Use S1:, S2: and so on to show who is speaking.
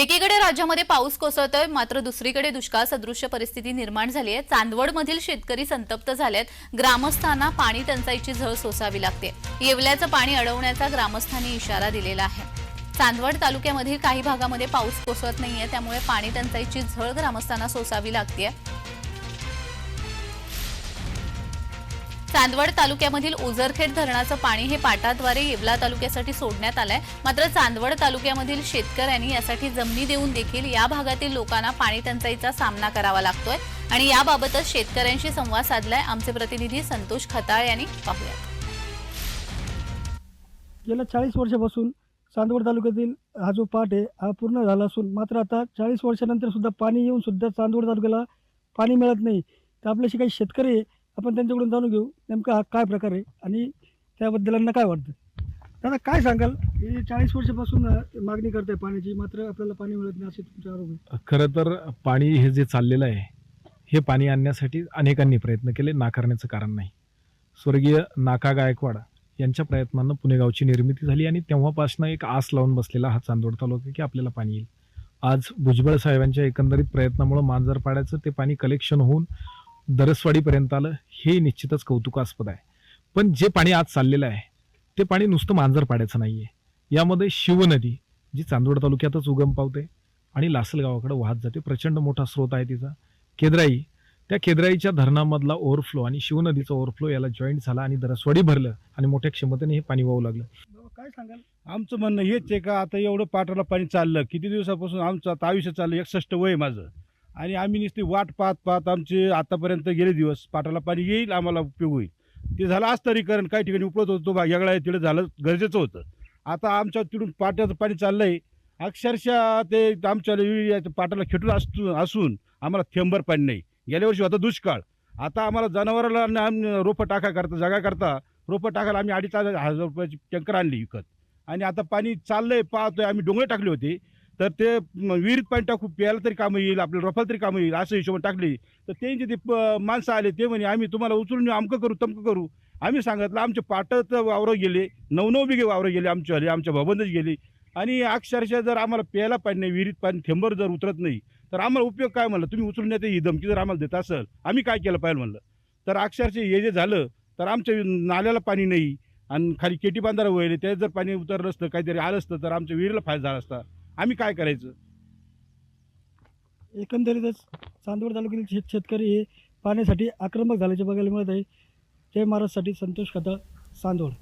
S1: एकीकडे राज्यामध्ये पाऊस कोसळतोय मात्र दुसरीकडे दुष्काळ सदृश्य परिस्थिती निर्माण झाली आहे. चांदवडमधील शेतकरी संतप्त झालेत. ग्रामस्थांना पाणी टंचाईची झळ सोसावी लागते. येवल्याचं पाणी अडवण्याचा ग्रामस्थांनी इशारा दिलेला आहे. चांदवड तालुक्यामधील काही भागामध्ये पाऊस कोसळत नाहीये त्यामुळे पाणी टंचाईची झळ ग्रामस्थांना सोसावी लागते चांदवड तालुक्यामधील ओझरखेड धरणाचं पाणी हे पाटाद्वारे येवला तालुक्यासाठी सोडण्यात आलंय. मात्र चांदवड तालुक्यामधील शेतकऱ्यांनी यासाठी जमिनी देऊन देखील या भागातील लोकांना पाणी टंचाईचा सामना करावा लागतोय. आणि याबाबतच शेतकऱ्यांशी संवाद साधलाय. आमचे प्रतिनिधी संतोष खताळ यांनी पाहूयात.
S2: गेल्या चाळीस वर्षापासून चांदवड तालुक्यातील हा जो पाठ आहे हा पूर्ण झाला असून मात्र आता चाळीस वर्षानंतर सुद्धा पाणी येऊन सुद्धा चांदवड तालुक्याला पाणी मिळत नाही. तर आपल्याशी काही शेतकरी आहे आपण त्यांच्याकडून जाणून घेऊ नेमका हा काय प्रकार आहे आणि त्याबद्दल यांना काय वाटतं? दादा काय सांगाल? हे चाळीस वर्षापासून मागणी करते पाण्याची मात्र आपल्याला पाणी मिळत नाही असे तुमचे आरोप आहे
S3: खरं तर पाणी हे जे चाललेलं आहे हे पाणी आणण्यासाठी अनेकांनी प्रयत्न केले नाकारण्याचं कारण नाही. स्वर्गीय नाका गायकवाड यांच्या प्रयत्नानं पुणेगावची निर्मिती झाली आणि तेव्हापासून एक आस लावून बसलेला हा चांदोड तालुका की आपल्याला पाणी येईल. आज भुजबळ साहेबांच्या एकंदरीत प्रयत्नामुळे मांजरपाड्याचं ते पाणी कलेक्शन होऊन दरसवाडीपर्यंत आलं हे निश्चितच कौतुकास्पद आहे. पण जे पाणी आज चाललेलं आहे ते पाणी नुसतं मांजर पाड्याचं नाही आहे यामध्ये शिवनदी जी चांदवड तालुक्यातच उगम पावते आणि लासलगावाकडे वाहत जाते. प्रचंड मोठा स्रोत आहे तिचा. केद्राई त्या केद्राईच्या धरणामधला ओव्हरफ्लो आणि शिवनदीचा ओव्हरफ्लो याला जॉईंट झाला आणि दरसवाडी भरलं आणि मोठ्या क्षमतेने हे पाणी वाहू लागलं.
S2: काय सांगाल?
S4: आमचं म्हणणं हेच आहे का आता एवढं पाटाला पाणी चाललं किती दिवसापासून आमचं आता आयुष्य चाललं एकसष्ट वय माझं. आणि आम्ही नुसती वाट पाहत पाहत आमचे आतापर्यंत गेले दिवस. पाटाला पाणी येईल आम्हाला उपयोग होईल. ते झालं आस्तरीकरण काही ठिकाणी उपलब्ध होतो बा वेगळा आहे तिकडे झालं गरजेचं होतं. आता आमच्या तिकडून पाट्याचं पाणी चाललं आहे अक्षरशः ते आमच्या पाटाला खेटून असतो असून आम्हाला थेंबर पाणी नाही. गेल्या वर्षी होता दुष्काळ. आता आम्हाला जनावराला आम्ही रोपं टाका करता जागा करता रोपं टाकायला आम्ही अडीच हजार रुपयाची टँकर आणली विकत. आणि आता पाणी चाललं आहे पाहतोय आम्ही डोंगरे टाकले होते. तर ते विहिरीत पाणी टाकू प्यायला तरी कामं येईल आपल्याला रोपाला तरी कामं येईल असं हिशोबाने टाकली. तर त्यांचे ते प- माणसं आले ते म्हणे आम्ही तुम्हाला उचलून अमकं करू तमकं करू. आम्ही सांगितलं आमचे पाटत वावरं गेले नऊ नऊ बिघे वावरं गेले आमच्या आले आमच्या भवनच गेली. आणि अक्षरशः जर आम्हाला प्यायला पाणी नाही विहिरीत पाणी थेंबर जर उतरत नाही तर आम्हाला उपयोग काय म्हणलं? तुम्ही उचलून येते ही धमकी जर आम्हाला देत असेल आम्ही काय केलं पाहिजे म्हणलं? तर अक्षरशः हे जे झालं तर आमच्या नाल्याला पाणी नाही. आणि खाली केटी बांधारा वळले त्यात जर पाणी उतरलं असतं काहीतरी आलं असतं तर आमच्या विहिरीला फायदा झाला असता. आम्ही काय करायचं?
S2: एकंदरीतच चांदवड तालुक्यातील शेत शेतकरी हे पाण्यासाठी आक्रमक झाल्याचे बघायला मिळत आहे. जय महाराजसाठी संतोष खताळ चांदवड.